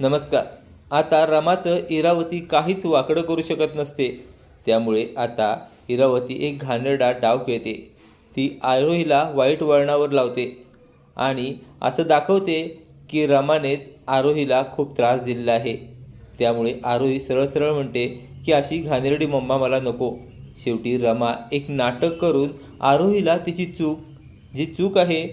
नमस्कार. आता रमाचं इरावती काहीच वाकडं करू शकत नसते. त्यामुळे आता इरावती एक घाणेरडा डाव खेळते. ती आरोहीला वाईट वळणावर लावते. आणि असं दाखवते की रमानेच आरोहीला खूप त्रास दिलेला आहे. त्यामुळे आरोही सरळ सरळ म्हणते की अशी घाणेरडी मम्मा मला नको. शेवटी रमा एक नाटक करून आरोहीला तिची चूक जी चूक आहे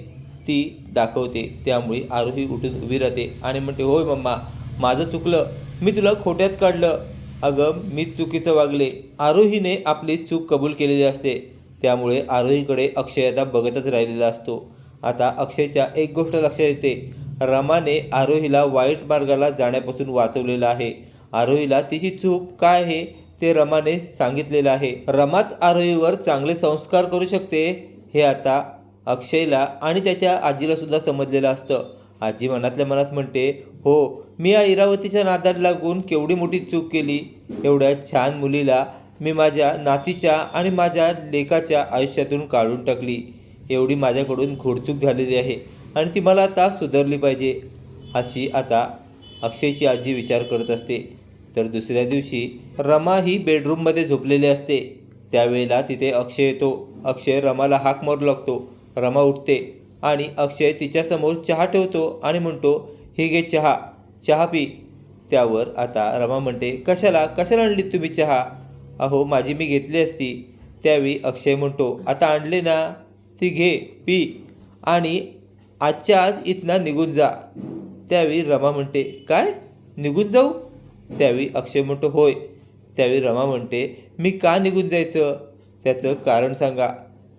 ती दाखवते. त्यामुळे आरोही उठून उभी राहते आणि म्हणते होय मम्मा माझं चुकलं. मी तुला खोट्यात काढलं. अगं मीच चुकीचं वागले. आरोहीने आपली चूक कबूल केलेली असते. त्यामुळे आरोहीकडे अक्षय आता बघतच राहिलेला असतो. आता अक्षयच्या एक गोष्ट लक्षात येते. रमाने आरोहीला वाईट मार्गाला जाण्यापासून वाचवलेलं आहे. आरोहीला तिची चूक काय आहे ते रमाने सांगितलेलं आहे. रमाच आरोहीवर चांगले संस्कार करू शकते हे आता अक्षयला आणि त्याच्या आजीला सुद्धा समजलेलं असतं. आजी मनातल्या मनात म्हणते हो मी या इरावतीच्या नादात लागून केवढी मोठी चूक केली. एवढ्या छान मुलीला मी माझ्या नातीच्या आणि माझ्या लेकाच्या आयुष्यातून काढून टाकली. एवढी माझ्याकडून घोडचूक झालेली आहे आणि ती मला आता सुधारली पाहिजे. अशी आता अक्षयची आजी विचार करत असते. तर दुसऱ्या दिवशी रमा ही बेडरूममध्ये झोपलेली असते. त्यावेळेला तिथे अक्षय येतो. अक्षय रमाला हाक मारू लागतो. रमा उठते. आणि अक्षय तिच्यासमोर चहा ठेवतो आणि म्हणतो हे घे चहा. चहा पी. त्यावर आता रमा म्हणते कशाला? कशाला आणली तुम्ही चहा? अहो माझी मी घेतली असती. त्यावेळी अक्षय म्हणतो आता आणले ना. ती घे पी. आणि आजच्या आज इथना निघून जा. त्यावेळी रमा म्हणते काय? निघून जाऊ? त्यावेळी अक्षय म्हणतो होय. त्यावेळी रमा म्हणते मी का निघून जायचं? त्याचं कारण सांगा.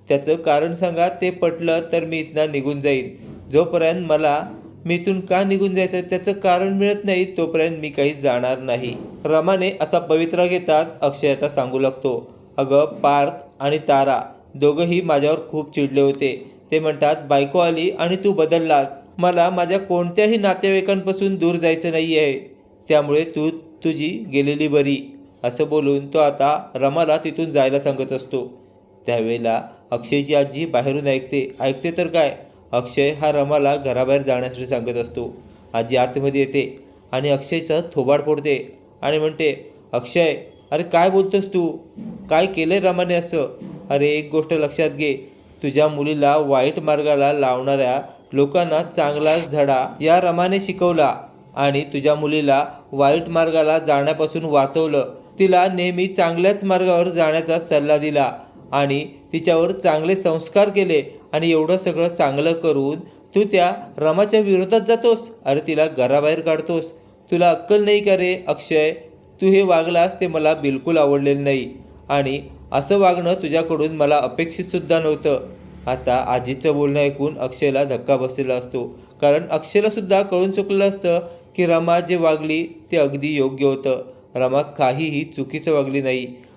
त्याचं कारण सांगा ते पटलं तर मी इथनं निघून जाईन. जोपर्यंत मला मी इथून का निघून जायचं त्याचं कारण मिळत नाही तोपर्यंत मी काही जाणार नाही. रमाने असा पवित्रा घेताच अक्षयता सांगू लागतो अगं पार्थ आणि तारा दोघंही माझ्यावर खूप चिडले होते. ते म्हणतात बायको आली आणि तू बदललास. मला माझ्या कोणत्याही नातेवाईकांपासून दूर जायचं नाही आहे त्यामुळे तू तुझी गेलेली बरी. असं बोलून तो आता रमाला तिथून जायला सांगत असतो. त्यावेळेला अक्षयची आजी बाहेरून ऐकते ऐकते तर काय? अक्षय हा रमाला घराबाहेर जाण्यासाठी सांगत असतो. आजी आतमध्ये येते आणि अक्षयचा थोबाड फोडते आणि म्हणते अक्षय अरे काय बोलतोस तू? काय केलंय रमाने असं? अरे एक गोष्ट लक्षात घे तुझ्या मुलीला वाईट मार्गाला लावणाऱ्या लोकांना चांगलाच धडा या रमाने शिकवला आणि तुझ्या मुलीला वाईट मार्गाला जाण्यापासून वाचवलं. तिला नेहमी चांगल्याच मार्गावर जाण्याचा सल्ला दिला. आणि तिच्यावर चांगले संस्कार केले आणि एवढं सगळं चांगलं करून तू त्या रमाच्या विरोधात जातोस. अरे तिला घराबाहेर काढतोस. तुला अक्कल नाही का रे अक्षय? तू हे वागलास ते मला बिलकुल आवडलेलं नाही. आणि असं वागणं तुझ्याकडून मला अपेक्षितसुद्धा नव्हतं. आता आजीचं बोलणं ऐकून अक्षयला धक्का बसलेला असतो. कारण अक्षयलासुद्धा कळून चुकलं असतं की रमा जे वागली ते अगदी योग्य होतं. रमा काहीही चुकीचं वागली नाही.